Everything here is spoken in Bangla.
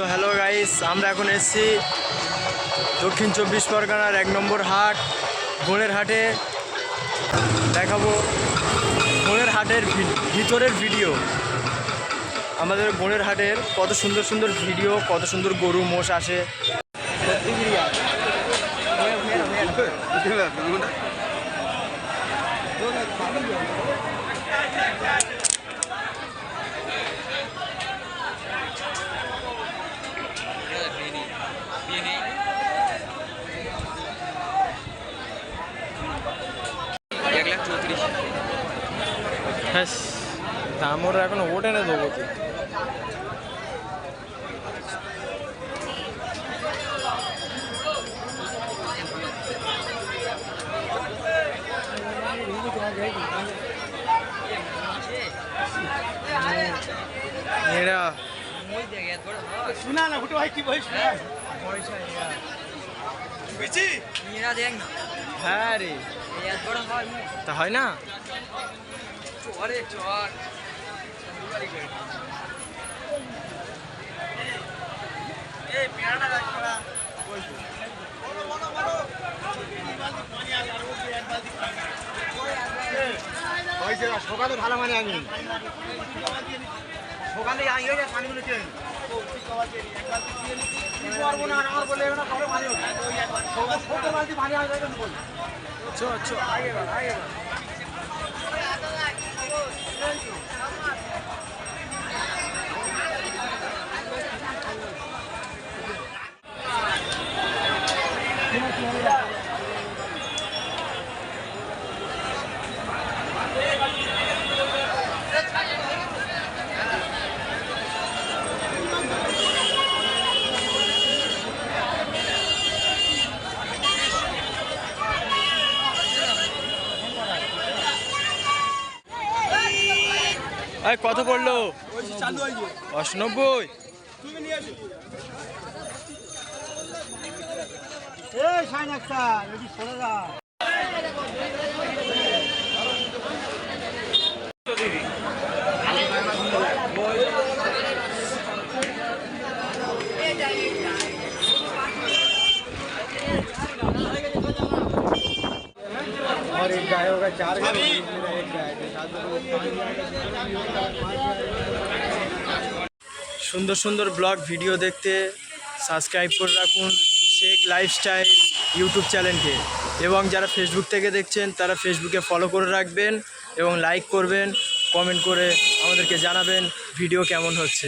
সো হ্যালো গাইস আমরা এখন এসেছি দক্ষিণ চব্বিশ পরগনার এক নম্বর হাট, বোনের হাটে। দেখাবো বোনের হাটের ভিতরের ভিডিও। আমাদের বোনের হাটের কত সুন্দর সুন্দর ভিডিও, কত সুন্দর গরু মোষ আসে। হ্যাঁ দাম এখন ওঠে না দেবো কি? এরা শোনা না হুটো ভাই কি বলিস মেয়েরা দেখ না। হ্যাঁ রে। এই না চরে চর সকালে ভালো মানে আমি সকালে আই হয়ে যায় পানিগুলো চেন পারব না আমার বলে না পরে পানি ছোট বালতি আগে আগে বল কত পড়ল? অষ্টানব্বই। এই একটা যদি সরে যা और एक गाय होगा चार गाय होगी, मेरा एक गाय है, सात সুন্দর সুন্দর ব্লগ ভিডিও দেখতে সাবস্ক্রাইব করে রাখুন শেখ লাইফস্টাইল ইউটিউব চ্যানেলকে এবং যারা ফেসবুক থেকে দেখছেন তারা ফেসবুকে ফলো করে রাখবেন এবং লাইক করবেন কমেন্ট করে আমাদেরকে জানাবেন ভিডিও কেমন হচ্ছে